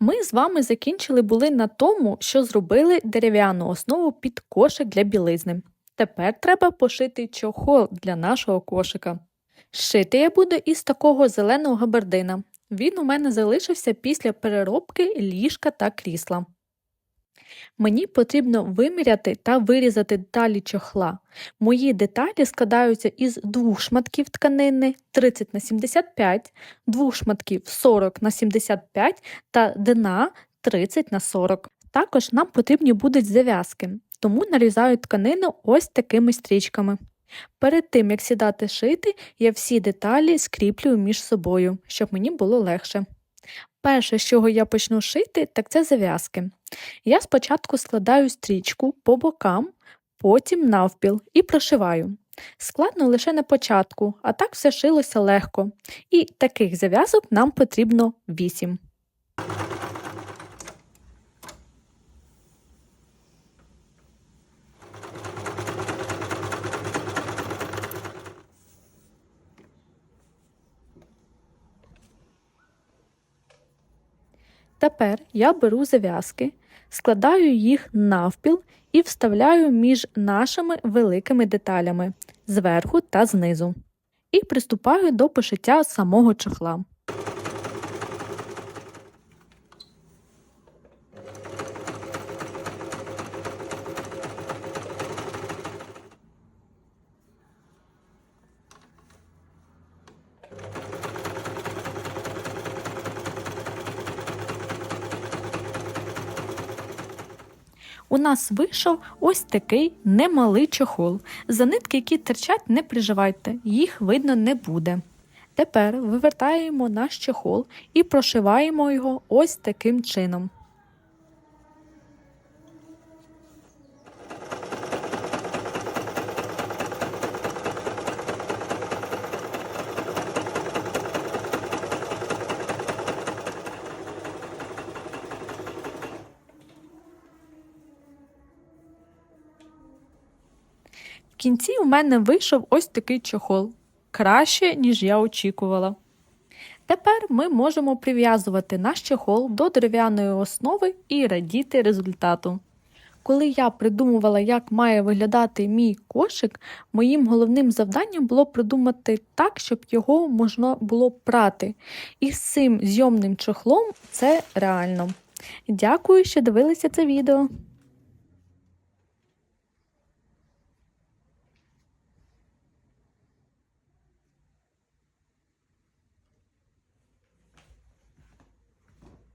Ми з вами закінчили були на тому, що зробили дерев'яну основу під кошик для білизни. Тепер треба пошити чохол для нашого кошика. Шити я буду із такого зеленого габардина. Він у мене залишився після переробки ліжка та крісла. Мені потрібно виміряти та вирізати деталі чохла. Мої деталі складаються із двох шматків тканини 30 на 75, двох шматків 40 на 75 та дна 30 на 40. Також нам потрібні будуть зав'язки, тому нарізаю тканину ось такими стрічками. Перед тим як сідати шити, я всі деталі скріплюю між собою, щоб мені було легше. Перше, з чого я почну шити, так це зав'язки. Я спочатку складаю стрічку по бокам, потім навпіл і прошиваю. Складно лише на початку, а так все шилося легко. І таких зав'язок нам потрібно 8. Тепер я беру зав'язки, складаю їх навпіл і вставляю між нашими великими деталями зверху та знизу. І приступаю до пошиття самого чохла. У нас вийшов ось такий немалий чохол. За нитки, які терчать, не приживайте, їх видно не буде. Тепер вивертаємо наш чохол і прошиваємо його ось таким чином. В кінці у мене вийшов ось такий чохол. Краще, ніж я очікувала. Тепер ми можемо прив'язувати наш чохол до дерев'яної основи і радіти результату. Коли я придумувала, як має виглядати мій кошик, моїм головним завданням було придумати так, щоб його можна було прати. І з цим зйомним чохлом це реально. Дякую, що дивилися це відео.